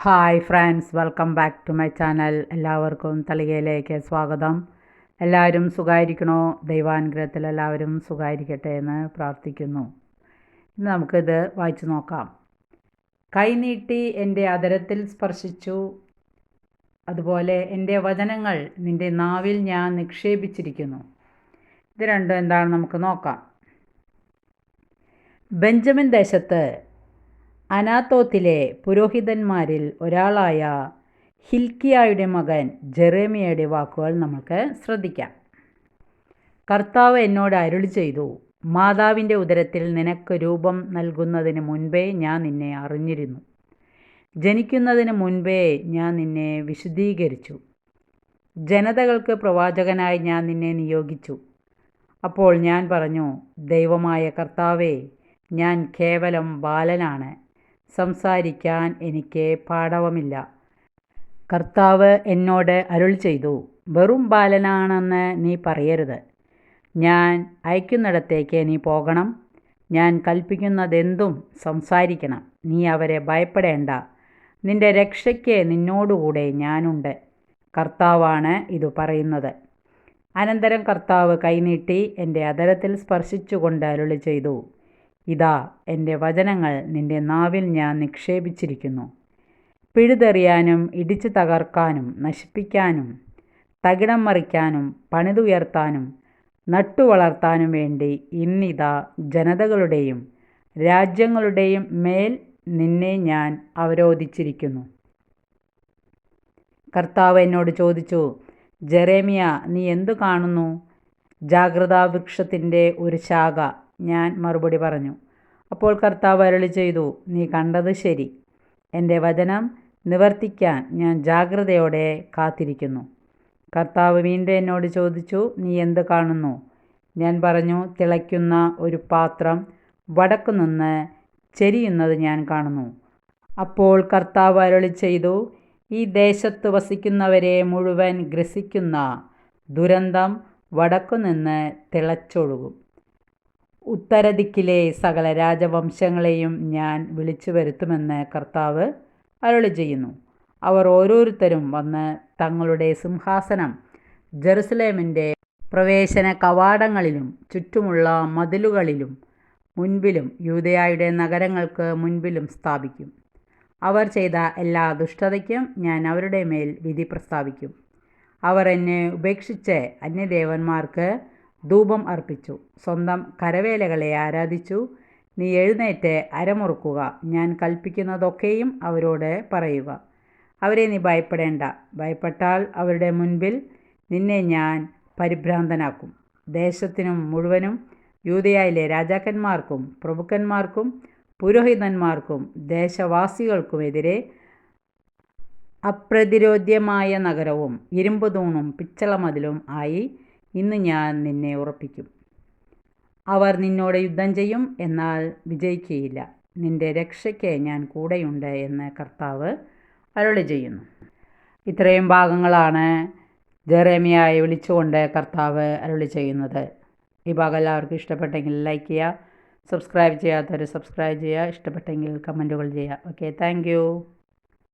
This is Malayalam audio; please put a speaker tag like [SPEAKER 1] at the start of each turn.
[SPEAKER 1] Hi friends welcome back to my channel എല്ലാവർക്കും തളികയിലേക്ക് സ്വാഗതം. എല്ലാവരും സുഖമായിരിക്കണോ ദൈവാനുഗ്രഹത്തിൽ എല്ലാവരും സുഖമായിരിക്കട്ടെ എന്ന് പ്രാർത്ഥിക്കുന്നു. ഇന്ന് നമുക്കിത് വായിച്ചു നോക്കാം. കൈനീട്ടി എന്റെ അതരത്തിൽ സ്പർശിച്ചു. അതുപോലെ എന്റെ വചനങ്ങൾ നിന്റെ നാവിൽ ഞാൻ നിക്ഷേപിച്ചിരിക്കുന്നു. ഇത് രണ്ടും എന്താണ് നമുക്ക് നോക്കാം. ബെഞ്ചമിൻ ദേശത്ത് അനാത്തോത്തിലെ പുരോഹിതന്മാരിൽ ഒരാളായ ഹിൽക്കിയായുടെ മകൻ ജെറേമിയയുടെ വാക്കുകൾ നമുക്ക് ശ്രദ്ധിക്കാം. കർത്താവ് എന്നോട് അരുളി ചെയ്തു മാതാവിന്റെ ഉദരത്തിൽ നിനക്ക് രൂപം നൽകുന്നതിന് മുൻപേ ഞാൻ നിന്നെ അറിഞ്ഞിരുന്നു. ജനിക്കുന്നതിന് മുൻപേ ഞാൻ നിന്നെ വിശദീകരിച്ചു ജനതകൾക്ക് പ്രവാചകനായി ഞാൻ നിന്നെ നിയോഗിച്ചു. അപ്പോൾ ഞാൻ പറഞ്ഞു ദൈവമായ കർത്താവേ ഞാൻ കേവലം ബാലനാണ്. സംസാരിക്കാൻ എനിക്ക് പാടവമില്ല. കർത്താവ് എന്നോട് അരുൾ ചെയ്തു വെറും ബാലനാണെന്ന് നീ പറയരുത്. ഞാൻ അയക്കുന്നിടത്തേക്ക് നീ പോകണം. ഞാൻ കൽപ്പിക്കുന്നതെന്തും സംസാരിക്കണം. നീ അവരെ ഭയപ്പെടേണ്ട. നിന്റെ രക്ഷയ്ക്ക് നിന്നോടുകൂടെ ഞാനുണ്ട് കർത്താവാണ് ഇത് പറയുന്നത്. അനന്തരം കർത്താവ് കൈനീട്ടി എന്റെ അതരത്തിൽ സ്പർശിച്ചുകൊണ്ട് അരുളി ചെയ്തു ഇതാ എന്റെ വചനങ്ങൾ നിന്റെ നാവിൽ ഞാൻ നിക്ഷേപിച്ചിരിക്കുന്നു. പിഴുതെറിയാനും ഇടിച്ചു തകർക്കാനും നശിപ്പിക്കാനും തകിടം മറിക്കാനും പണിതുയർത്താനും നട്ടുവളർത്താനും വേണ്ടി ഇന്നിതാ ജനതകളുടെയും രാജ്യങ്ങളുടെയും മേൽ നിന്നെ ഞാൻ അവരോധിച്ചിരിക്കുന്നു. കർത്താവ് എന്നോട് ചോദിച്ചു ജെറേമിയ നീ എന്തു കാണുന്നു? ജാഗ്രതാ വൃക്ഷത്തിന്റെ ഒരു ശാഖ ഞാൻ മറുപടി പറഞ്ഞു. അപ്പോൾ കർത്താവ് അരളി ചെയ്തു നീ കണ്ടത് ശരി. എന്റെ വചനം നിവർത്തിക്കാൻ ഞാൻ ജാഗ്രതയോടെ കാത്തിരിക്കുന്നു. കർത്താവ് വീണ്ടും എന്നോട് ചോദിച്ചു നീ എന്ത് കാണുന്നു? ഞാൻ പറഞ്ഞു തിളയ്ക്കുന്ന ഒരു പാത്രം വടക്കുനിന്ന് ചെരിയുന്നത് ഞാൻ കാണുന്നു. അപ്പോൾ കർത്താവ് അരളി ചെയ്തു ഈ ദേശത്ത് വസിക്കുന്നവരെ മുഴുവൻ ഗ്രസിക്കുന്ന ദുരന്തം വടക്കുനിന്ന് തിളച്ചൊഴുകും. ഉത്തരദിക്കിലെ സകല രാജവംശങ്ങളെയും ഞാൻ വിളിച്ചു വരുത്തുമെന്ന് കർത്താവ് അരുളി ചെയ്യുന്നു. അവർ ഓരോരുത്തരും വന്ന് തങ്ങളുടെ സിംഹാസനം ജെറുസലേമിന്റെ പ്രവേശന കവാടങ്ങളിലും ചുറ്റുമുള്ള മതിലുകളിലും മുൻപിലും യൂതയായുടെ നഗരങ്ങൾക്ക് മുൻപിലും സ്ഥാപിക്കും. അവർ ചെയ്ത എല്ലാ ദുഷ്ടതയ്ക്കും ഞാൻ അവരുടെ മേൽ വിധി പ്രസ്താവിക്കും. അവർ എന്നെ ഉപേക്ഷിച്ച് അന്യദേവന്മാർക്ക് ധൂപം അർപ്പിച്ചു. സ്വന്തം കരവേലകളെ ആരാധിച്ചു. നീ എഴുന്നേറ്റ് അരമുറുക്കുക. ഞാൻ കൽപ്പിക്കുന്നതൊക്കെയും അവരോട് പറയുക. അവരെ നീ ഭയപ്പെടേണ്ട. ഭയപ്പെട്ടാൽ അവരുടെ മുൻപിൽ നിന്നെ ഞാൻ പരിഭ്രാന്തനാക്കും. ദേശത്തിനും മുഴുവനും യൂതയായിലെ രാജാക്കന്മാർക്കും പ്രഭുക്കന്മാർക്കും പുരോഹിതന്മാർക്കും ദേശവാസികൾക്കുമെതിരെ അപ്രതിരോധ്യമായ നഗരവും ഇരുമ്പ് തൂണും പിച്ചളമതിലും ആയി ഇന്ന് ഞാൻ നിന്നെ ഉറപ്പിക്കും. അവർ നിന്നോട് യുദ്ധം ചെയ്യും എന്നാൽ വിജയിക്കുകയില്ല നിന്റെ രക്ഷയ്ക്ക് ഞാൻ കൂടെയുണ്ട് എന്ന് കർത്താവ് അരുളി ചെയ്യുന്നു. ഇത്രയും ഭാഗങ്ങളാണ് ജെറേമിയായി വിളിച്ചുകൊണ്ട് കർത്താവ് അരുളി ചെയ്യുന്നത്. ഈ ഭാഗം എല്ലാവർക്കും ഇഷ്ടപ്പെട്ടെങ്കിൽ ലൈക്ക് ചെയ്യുക സബ്സ്ക്രൈബ് ചെയ്യാത്തവർ സബ്സ്ക്രൈബ് ചെയ്യുക ഇഷ്ടപ്പെട്ടെങ്കിൽ കമന്റുകൾ ചെയ്യുക. Okay thank